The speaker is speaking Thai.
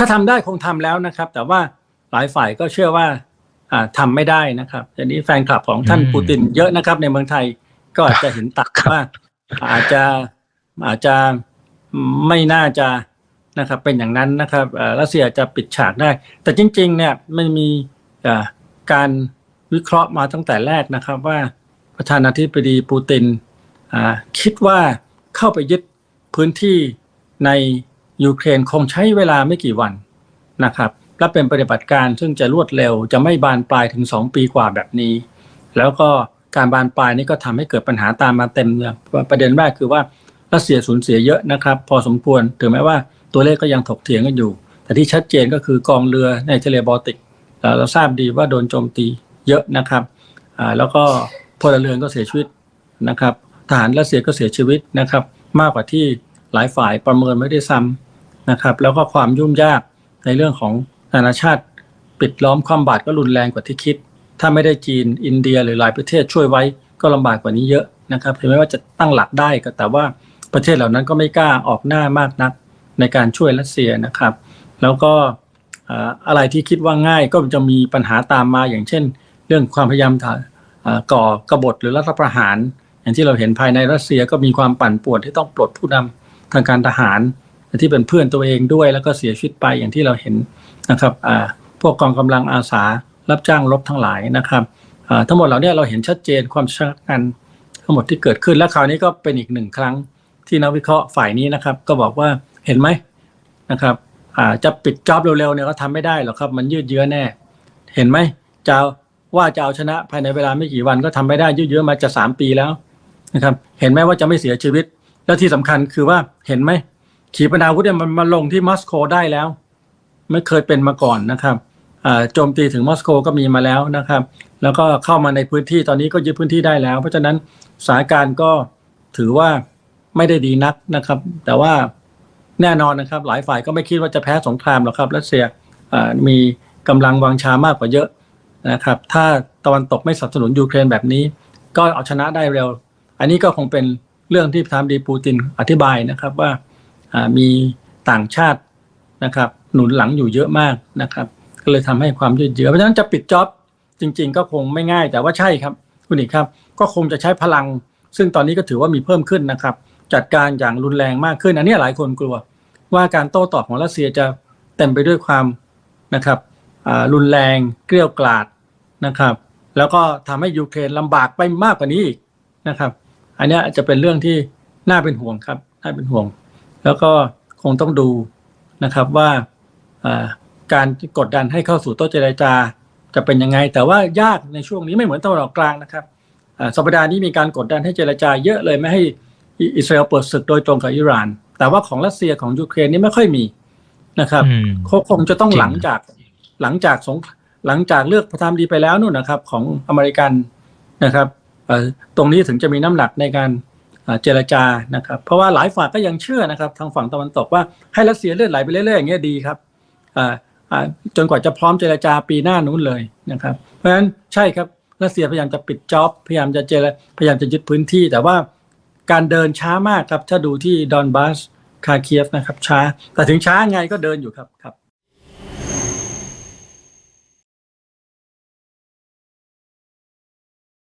ถ้าทำได้คงทำแล้วนะครับ แต่ว่าหลายฝ่ายก็เชื่อว่าอ่าทำไม่ได้นะครับทีนี้แฟนคลับของท่านอืมปูตินเยอะนะครับ ในเมืองไทยก็อาจจะเห็นตักว่า อาจจะอาจจะไม่น่าจะนะครับ เป็นอย่างนั้นนะครับเอ่อรัสเซียจะปิดฉากได้ แต่จริง ๆ เนี่ยมันมีเอ่อการวิเคราะห์มาตั้งแต่แรกนะครับ ว่าประธานาธิบดีปูตินอ่าคิดว่าเข้าไปยึดพื้นที่ใน ยูเครนคงใช้เวลาไม่กี่วันนะครับและเป็นปฏิบัติการซึ่งจะรวดเร็วจะไม่บานปลายถึง 2 ปีกว่าแบบนี้ แล้วก็การบานปลายนี้ก็ทำให้เกิดปัญหาตามมาเต็มเลยประเด็นแรกคือว่ารัสเซียสูญเสียเยอะนะครับ พอสมควรถึงแม้ว่าตัวเลขก็ยังถกเถียงกันอยู่ แต่ที่ชัดเจนก็คือกองเรือในทะเลบอลติก เราทราบดีว่าโดนโจมตีเยอะนะครับแล้วก็พลเรือนก็เสียชีวิตนะครับ ทหารรัสเซียก็เสียชีวิตนะครับ มากกว่าที่หลายฝ่ายประเมินไม่ได้ซ้ำ นะครับ แล้วก็ความยุ่งยากในเรื่องของนานาชาติ ปิดล้อมความบาดก็รุนแรงกว่าที่คิด ถ้าไม่ได้จีนอินเดียหรือหลายประเทศช่วยไว้ก็ลำบากกว่านี้เยอะนะครับถึงแม้ว่าจะตั้งหลักได้ก็แต่ว่าประเทศเหล่านั้นก็ไม่กล้าออกหน้ามากนักในการช่วยรัสเซียนะครับ แล้วก็อะไรที่คิดว่าง่ายก็จะมีปัญหาตามมาอย่างเช่น เรื่องความพยายามถ่อ่าก่อกบฏหรือรัฐประหาร อย่างที่เราเห็นภายในรัสเซียก็มีความปั่นป่วนที่ต้องปลดผู้นำทางการทหาร ที่เป็นเพื่อนตัวเองด้วย แล้วก็เสียชีวิตไปอย่างที่เราเห็นนะครับพวกกองกำลังอาสารับจ้างรบทั้งหลายนะครับทั้งหมดเหล่านี้เราเห็นชัดเจนความชะกันทั้งหมดที่เกิดขึ้นและคราวนี้ก็เป็นอีกหนึ่งครั้งที่นักวิเคราะห์ฝ่ายนี้นะครับ ก็บอกว่าเห็นไหมนะครับจะปิดจ็อบเร็วๆเนี่ยก็ทำไม่ได้หรอกครับ มันยืดเยื้อแน่ เห็นไหมจะว่าจะเอาชนะภายในเวลาไม่กี่วันก็ทำไม่ได้ยืดเยื้อมาจะสามปีแล้วนะครับ เห็นไหมว่าจะไม่เสียชีวิต แล้วที่สำคัญคือว่าเห็นไหม ขีปนาวุธเนี่ยมันมาลงที่มอสโกได้แล้ว ไม่เคยเป็นมาก่อนนะครับโจมตีถึงมอสโกก็มีมาแล้วนะครับ แล้วก็เข้ามาในพื้นที่ตอนนี้ก็ยึดพื้นที่ได้แล้ว เพราะฉะนั้นสถานการณ์ก็ถือว่าไม่ได้ดีนักนะครับ แต่ว่าแน่นอนนะครับ หลายฝ่ายก็ไม่คิดว่าจะแพ้สงครามหรอกครับรัสเซียมีกำลังวังชามากกว่าเยอะนะครับ ถ้าตะวันตกไม่สนับสนุนยูเครนแบบนี้ ก็เอาชนะได้เร็ว อันนี้ก็คงเป็นเรื่องที่ประธานาธิบดีปูตินอธิบายนะครับว่า มีต่างชาตินะครับหนุนหลังอยู่เยอะมากนะครับ ก็เลยทำให้ความยืดเยื้อเพราะฉะนั้นจะปิดจ็อบจริง ๆ ก็คงไม่ง่ายแต่ว่าใช่ครับคุณอีกครับ ก็คงจะใช้พลัง ซึ่งตอนนี้ก็ถือว่ามีเพิ่มขึ้นนะครับ จัดการอย่างรุนแรงมากขึ้นอันนี้หลายคนกลัว ว่าการโต้ตอบของรัสเซียจะเต็มไปด้วยความนะครับรุนแรงเกลี้ยวกล่อดนะครับ แล้วก็ทำให้ยูเครนลำบากไปมากกว่านี้อีกนะครับ อันนี้จะเป็นเรื่องที่น่าเป็นห่วงครับน่าเป็นห่วง แล้วก็คงต้องดูนะครับว่าอ่าการกดดันให้เข้าสู่โต๊ะเจรจาจะเป็นยังไง แต่ว่ายากในช่วงนี้ไม่เหมือนตะวันออกกลางนะครับอ่าสัปดาห์นี้มีการกดดันให้เจรจาเยอะเลยไม่ให้อิอิสราเอลเปิดศึกโดยตรงกับอิหร่าน แต่ว่าของรัสเซียของยูเครนนี่ไม่ค่อยมีนะครับอืมเขาคงจะต้องจริงหลังจากหลังจากสงหลังจากเลือกประธานาธิบดีไปแล้วนู่นนะครับ ของอเมริกันนะครับเอ่อตรงนี้ถึงจะมีน้ำหนักในการอ่า เจรจานะครับ เพราะว่าหลายฝ่ายก็ยังเชื่อนะครับ ทางฝั่งตะวันตกว่าให้รัสเซียเลื่อนไหลไปเรื่อยๆอย่างเงี้ยดีครับจนกว่าจะพร้อมเจรจาปีหน้านู้นเลยนะครับ เพราะฉะนั้นใช่ครับรัสเซียพยายามจะปิดจ็อบพยายามจะเจรพยายามจะยึดพื้นที่ แต่ว่าการเดินช้ามากครับถ้าดูที่ดอนบาสคาเคียฟนะครับช้า แต่ถึงช้าไงก็เดินอยู่ครับครับ